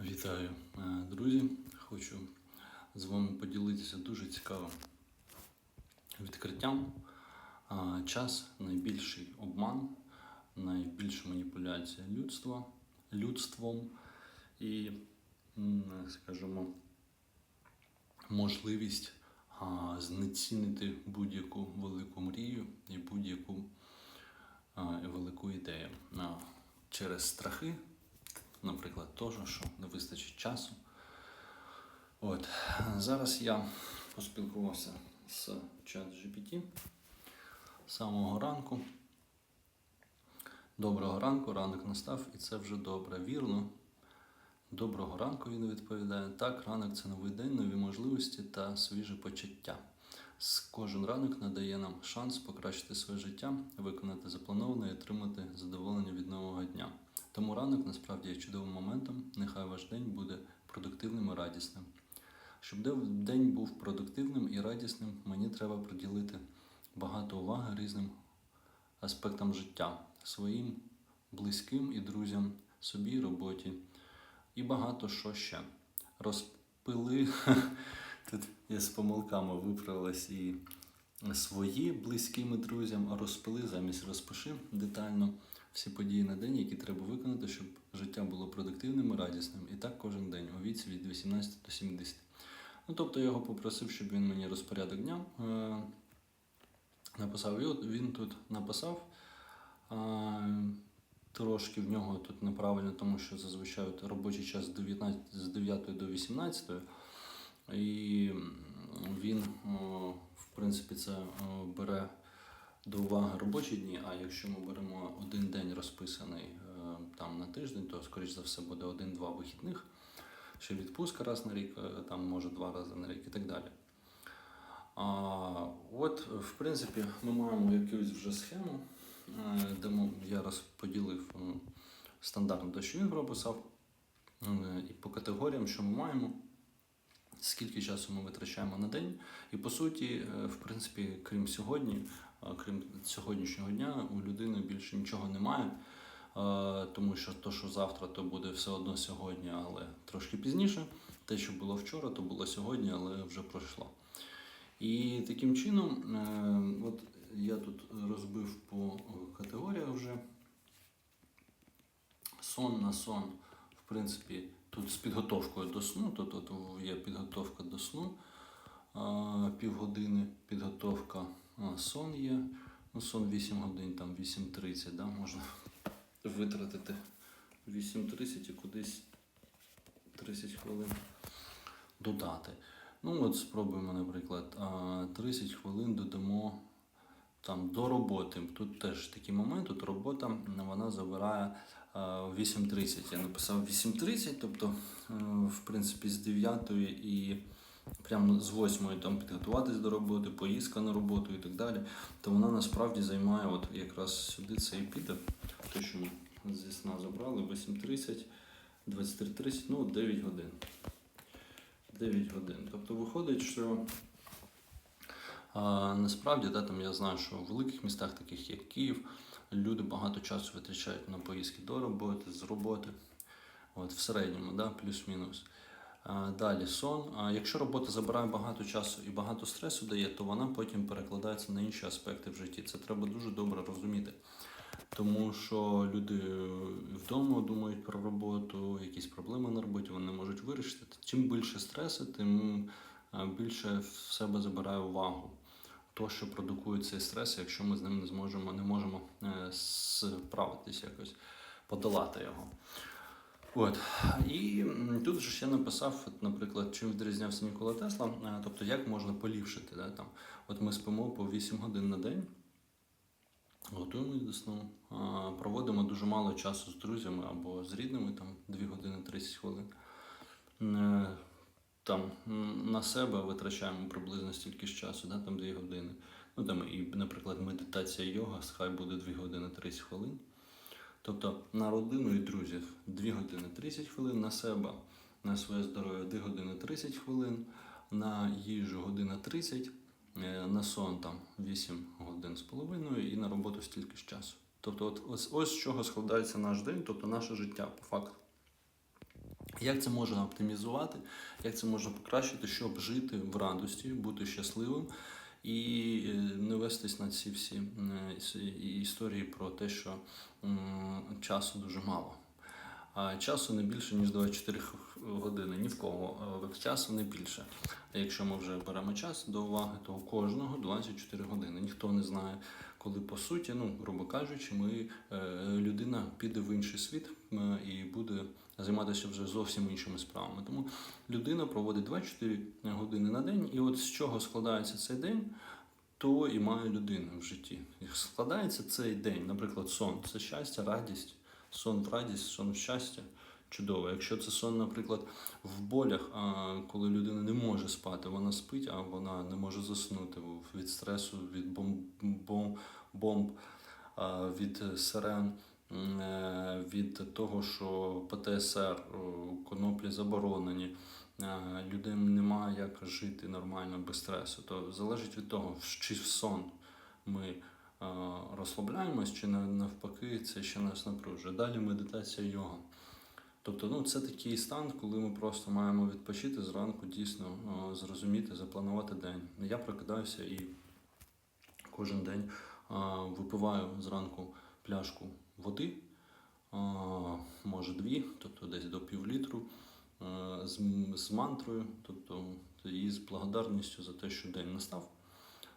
Вітаю, е, друзі! Хочу з вами поділитися дуже цікавим відкриттям. Час найбільший обман, найбільша маніпуляція людства, людством і, скажімо, можливість знецінити будь-яку велику мрію і будь-яку велику ідею через страхи, наприклад, теж, що не вистачить часу. От. Зараз я поспілкувався з чат GPT з самого ранку. Доброго ранку, ранок настав, і це вже добре. Вірно. Доброго ранку він відповідає. Так, ранок це новий день, нові можливості та свіже почуття. Кожен ранок надає нам шанс покращити своє життя, виконати заплановане і отримати задоволення від нового дня. Тому ранок насправді є чудовим моментом. Нехай ваш день буде продуктивним і радісним. Щоб день був продуктивним і радісним, мені треба приділити багато уваги різним аспектам життя своїм близьким і друзям, собі, роботі і багато що ще. Розпили. Тут я з помилками виправилась і свої близьким і друзям, розпили замість розпиши детально всі події на день, які треба виконати, щоб життя було продуктивним і радісним. І так кожен день у віці від 18 до 70. Ну, тобто я його попросив, щоб він мені розпорядок дня е, написав. І от він тут написав. Е, трошки в нього тут неправильно, тому що зазвичай робочий час з 19, з 9 до 18. І він, о, в принципі, це о, бере до уваги робочі дні. А якщо ми беремо один день розписаний е, там на тиждень, то скоріш за все буде один-два вихідних. Ще відпустка раз на рік, е, там може два рази на рік і так далі. А, от, в принципі, ми маємо якусь вже схему, е, де я розподілив стандартно те, що він прописав, і по категоріям, що ми маємо, скільки часу ми витрачаємо на день. І по суті, в принципі, крім сьогодні, крім сьогоднішнього дня, у людини більше нічого немає. Тому що то, що завтра, то буде все одно сьогодні, але трошки пізніше. Те, що було вчора, то було сьогодні, але вже пройшло. І таким чином, е, от я тут розбив по категоріях вже. Сон на сон, в принципі, тут з підготовкою до сну, тут є підготовка до сну, півгодини підготовка, сон є. Ну, сон 8 годин, там 8.30, да, можна витратити 8.30 і кудись 30 хвилин додати. Ну, от спробуємо, наприклад, 30 хвилин додамо там до роботи. Тут теж такий момент, тут робота вона забирає 8.30. Я написав 8.30, тобто, е, в принципі, з 9 і прямо з 8 там підготуватись до роботи, поїздка на роботу і так далі. То вона насправді займає, от якраз сюди це і піде. Те, що ми зі сна забрали, 8.30, 23.30, ну 9 годин. 9 годин. Тобто виходить, що а, насправді да, там я знаю, що в великих містах, таких як Київ, люди багато часу витрачають на поїздки до роботи, з роботи. От, в середньому, да, плюс-мінус. Далі сон. Якщо робота забирає багато часу і багато стресу дає, то вона потім перекладається на інші аспекти в житті. Це треба дуже добре розуміти. Тому що люди вдома думають про роботу, якісь проблеми на роботі вони можуть вирішити. Чим більше стресу, тим більше в себе забирає увагу. То, що продукує цей стрес, якщо ми з ним не зможемо, не можемо е, справитись якось, подолати його. От. І тут же ще написав, от, наприклад, чим відрізнявся Нікола Тесла, е, тобто як можна поліпшити. Да, там. От ми спимо по 8 годин на день, готуємось до сну, проводимо дуже мало часу з друзями або з рідними, там 2 години 30 хвилин. Е, Там на себе витрачаємо приблизно стільки ж часу, да, там 2 години. Ну там і, наприклад, медитація йога, хай буде 2 години 30 хвилин. Тобто на родину і друзів 2 години 30 хвилин, на себе, на своє здоров'я 2 години 30 хвилин, на їжу година 30, е, на сон там 8 годин з половиною і на роботу стільки ж часу. Тобто, от ось, ось з чого складається наш день, тобто наше життя по факту. Як це можна оптимізувати, як це можна покращити, щоб жити в радості, бути щасливим і е, не вестись на ці всі е, історії про те, що часу дуже мало. А часу не більше, ніж 24 х- години. Ні в кого е, часу не більше. А якщо ми вже беремо час до уваги, то у кожного 24 години. Ніхто не знає, коли по суті, ну грубо кажучи, ми е, людина піде в інший світ е, і буде займатися вже зовсім іншими справами. Тому людина проводить 24 години на день, і от з чого складається цей день, то і має людина в житті. Складається цей день, наприклад, сон це щастя, радість, сон в радість, сон в щастя. Чудово. Якщо це сон, наприклад, в болях, а коли людина не може спати, вона спить, а вона не може заснути від стресу, від бомб, бомб, бомб від сирен, е, від того, що ПТСР, коноплі заборонені, е, людям немає як жити нормально без стресу. То залежить від того, чи в сон ми е, розслабляємось, чи на- навпаки, це ще нас напружує. Далі медитація йога. Тобто, ну це такий стан, коли ми просто маємо відпочити зранку, дійсно зрозуміти, запланувати день. Я прокидаюся і кожен день випиваю зранку пляшку води, може дві, тобто десь до півлітру, з, з мантрою, тобто і з благодарністю за те, що день настав,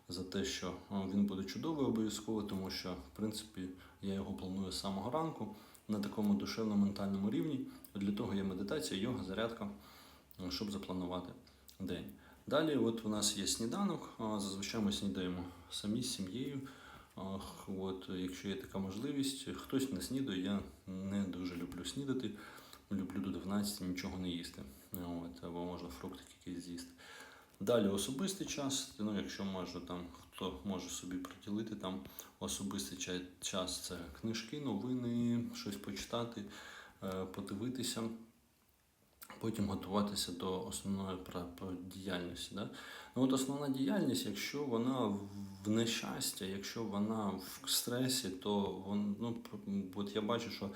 за те, що він буде чудовий обов'язково, тому що в принципі я його планую з самого ранку на такому душевно-ментальному рівні. Для того є медитація, йога, зарядка, е, щоб запланувати день. Далі, от у нас є сніданок. Зазвичай ми снідаємо самі з сім'єю. От, якщо є така можливість, хтось не снідає, я не дуже люблю снідати. Люблю до 12 нічого не їсти. От, або можна фруктики якісь з'їсти. Далі особистий час. Ну, якщо може там хто може собі приділити там особистий час, це книжки, новини, щось почитати, подивитися, потім готуватися до основної діяльності. Да? Ну, от основна діяльність, якщо вона в нещасті, якщо вона в стресі, то вон, ну, от я бачу, що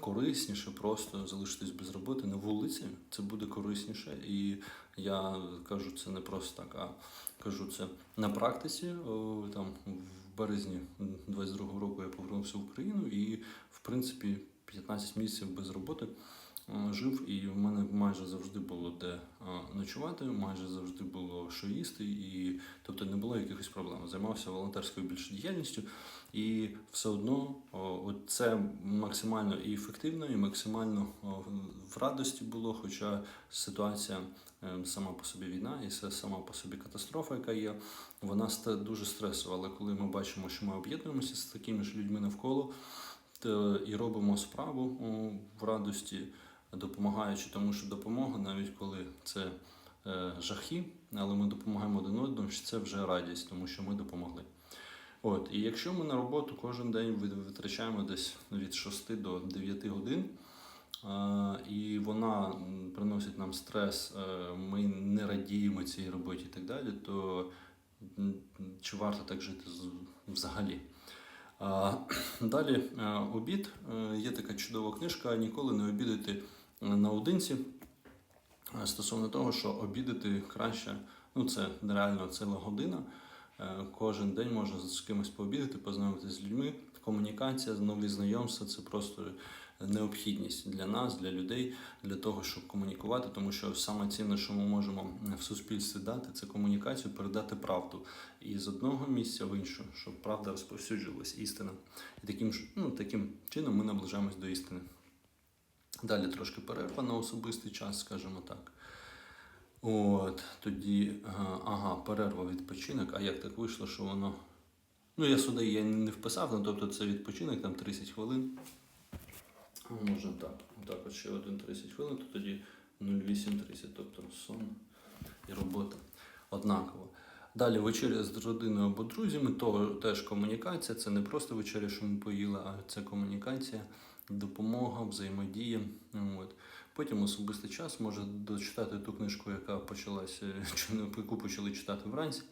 корисніше просто залишитись без роботи на вулиці, це буде корисніше. І я кажу це не просто так, а кажу це на практиці. Там в березні 22-го року я повернувся в Україну і, в принципі, 15 місяців без роботи е, жив, і в мене майже завжди було де е, ночувати, майже завжди було що їсти, і тобто не було якихось проблем. Займався волонтерською більш діяльністю, і все одно це максимально і ефективно, і максимально в радості було, хоча ситуація е, сама по собі війна, і це сама по собі катастрофа, яка є, вона дуже стресова. Але коли ми бачимо, що ми об'єднуємося з такими ж людьми навколо і робимо справу в радості, допомагаючи, тому що допомога, навіть коли це е, жахи, але ми допомагаємо один одному, що це вже радість, тому що ми допомогли. От, і якщо ми на роботу кожен день витрачаємо десь від 6 до 9 годин, е, і вона приносить нам стрес, е, ми не радіємо цій роботі і так далі, то чи варто так жити взагалі? Далі е, обід. Е, Є така чудова книжка Ніколи не обідати наодинці. Стосовно того, що обідати краще, ну це реально ціла година. Е, Кожен день можна з кимось пообідати, познайомитися з людьми. Комунікація, нові знайомства це просто необхідність для нас, для людей, для того, щоб комунікувати, тому що саме цінне, що ми можемо в суспільстві дати, це комунікацію, передати правду і з одного місця в інше, щоб правда розповсюджувалась, істина. І таким, ну, таким чином ми наближаємось до істини. Далі трошки перерва на особистий час, скажімо так. От, тоді, ага, перерва, відпочинок. А як так вийшло, що воно. Ну, я сюди я не вписав, ну, тобто це відпочинок, там 30 хвилин. А, Можна так. Отак, от ще один 30 хвилин, то тоді 08.30, тобто сон і робота однаково. Далі вечеря з родиною або друзями, то теж комунікація. Це не просто вечеря, що ми поїли, а це комунікація, допомога, взаємодія. От. Потім особистий час може дочитати ту книжку, яка почалася, яку почали читати вранці.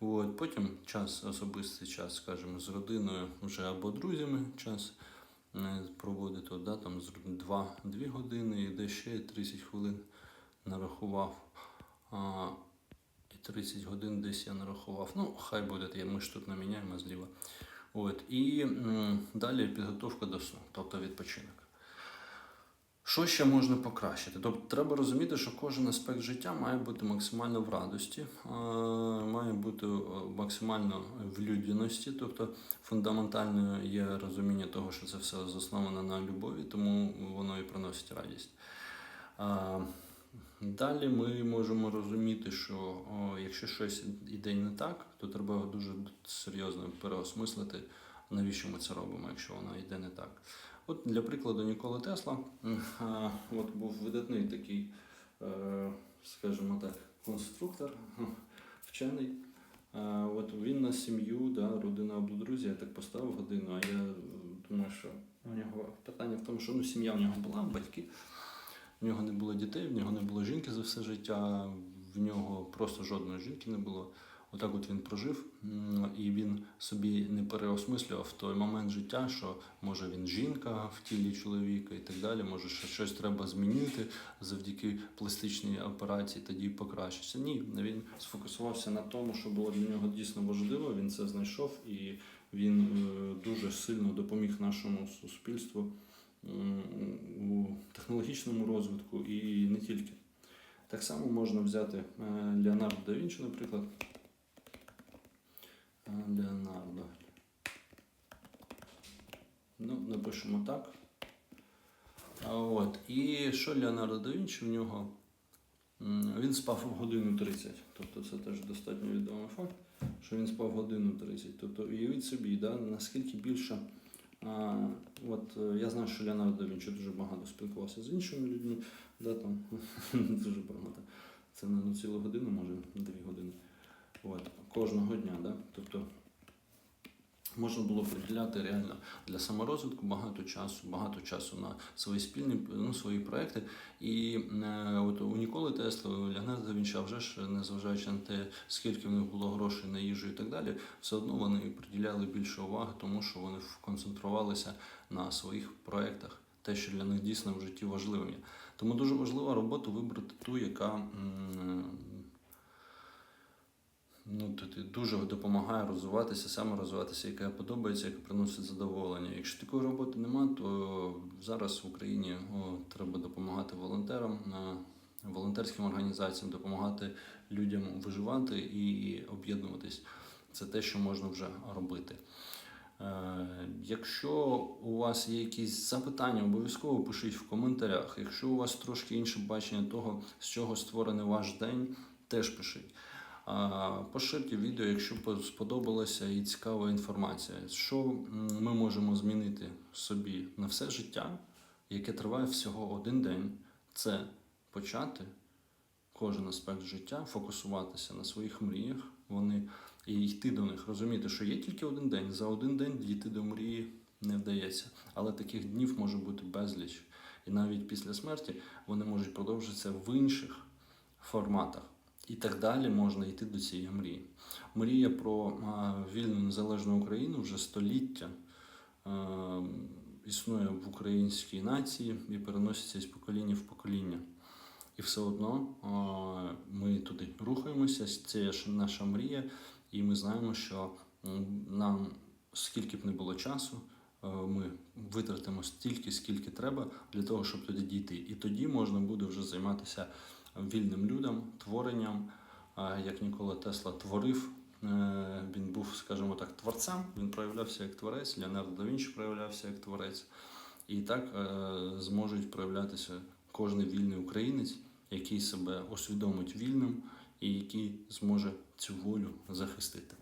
От. Потім час, особистий час, скажімо, з родиною вже або друзями час проводити, да, там 2, 2 години, і де ще 30 хвилин нарахував. А, і 30 годин десь я нарахував. Ну, хай буде, ми ж тут наміняємо зліва. От. І м, далі підготовка до сну, тобто відпочинок. Що ще можна покращити? Тобто треба розуміти, що кожен аспект життя має бути максимально в радості, має бути е, максимально в людяності, тобто фундаментально є розуміння того, що це все засновано на любові, тому воно і приносить радість. Далі ми можемо розуміти, що о, якщо щось іде не так, то треба дуже серйозно переосмислити, навіщо ми це робимо, якщо воно йде не так. От для прикладу Нікола Тесла а, от був видатний такий, е, скажімо так, конструктор, вчений. От він на сім'ю, да, родина або друзі, я так поставив годину, а я е, думаю, що у нього питання в тому, що ну, сім'я в нього була, батьки. В нього не було дітей, в нього не було жінки за все життя, в нього просто жодної жінки не було. Отак от він прожив, і він собі не переосмислював той момент життя, що може він жінка в тілі чоловіка і так далі, може ще щось треба змінити завдяки пластичній операції, тоді покращиться. Ні, він сфокусувався на тому, що було для нього дійсно важливо. Він це знайшов і він е, дуже сильно допоміг нашому суспільству у технологічному розвитку і не тільки. Так само можна взяти е, Леонардо да Вінчі, наприклад. Леонардо. Ну, напишемо так. От. І що Леонардо да Вінчі в нього? Він спав в годину 30. Тобто це теж достатньо відомий факт, що він спав в годину 30. Тобто уявіть собі, да, наскільки більше. А, от е, я знаю, що Леонардо да Вінчі дуже багато спілкувався з іншими людьми, да, там дуже багато. Це на цілу годину, може дві години. От, кожного дня, да? Тобто можна було приділяти реально для саморозвитку багато часу, багато часу на свої спільні ну, свої проекти. І е, от у Ніколи Тесла, у Леонардо да Вінчі, а вже ж незважаючи на те, скільки в них було грошей на їжу і так далі, все одно вони приділяли більше уваги, тому що вони концентрувалися на своїх проектах, те, що для них дійсно в житті важливим є. Тому дуже важлива робота вибрати ту, яка ну, т- дуже допомагає розвиватися, саме розвиватися, яка подобається, яка приносить задоволення. Якщо такої роботи нема, то зараз в Україні о, треба допомагати волонтерам, е, волонтерським організаціям, допомагати людям виживати і об'єднуватись. Це те, що можна вже робити. Е, Якщо у вас є якісь запитання, обов'язково пишіть в коментарях. Якщо у вас трошки інше бачення того, з чого створений ваш день, теж пишіть. Поширте відео, якщо по- сподобалася і цікава інформація. Що ми можемо змінити собі на все життя, яке триває всього один день, це почати кожен аспект життя, фокусуватися на своїх мріях, вони і йти до них, розуміти, що є тільки один день. За один день дійти до мрії не вдається. Але таких днів може бути безліч. І навіть після смерті вони можуть продовжитися в інших форматах. І так далі можна йти до цієї мрії. Мрія про вільну незалежну Україну вже століття існує в українській нації і переноситься із покоління в покоління. І все одно ми туди рухаємося, це наша мрія, і ми знаємо, що нам скільки б не було часу, ми витратимо стільки, скільки треба для того, щоб туди дійти. І тоді можна буде вже займатися вільним людям, творенням, як Нікола Тесла творив. е, Він був, скажімо так, творцем, він проявлявся як творець, Леонардо да Вінчі проявлявся як творець. І так е, зможуть проявлятися кожен вільний українець, який себе усвідомить вільним і який зможе цю волю захистити.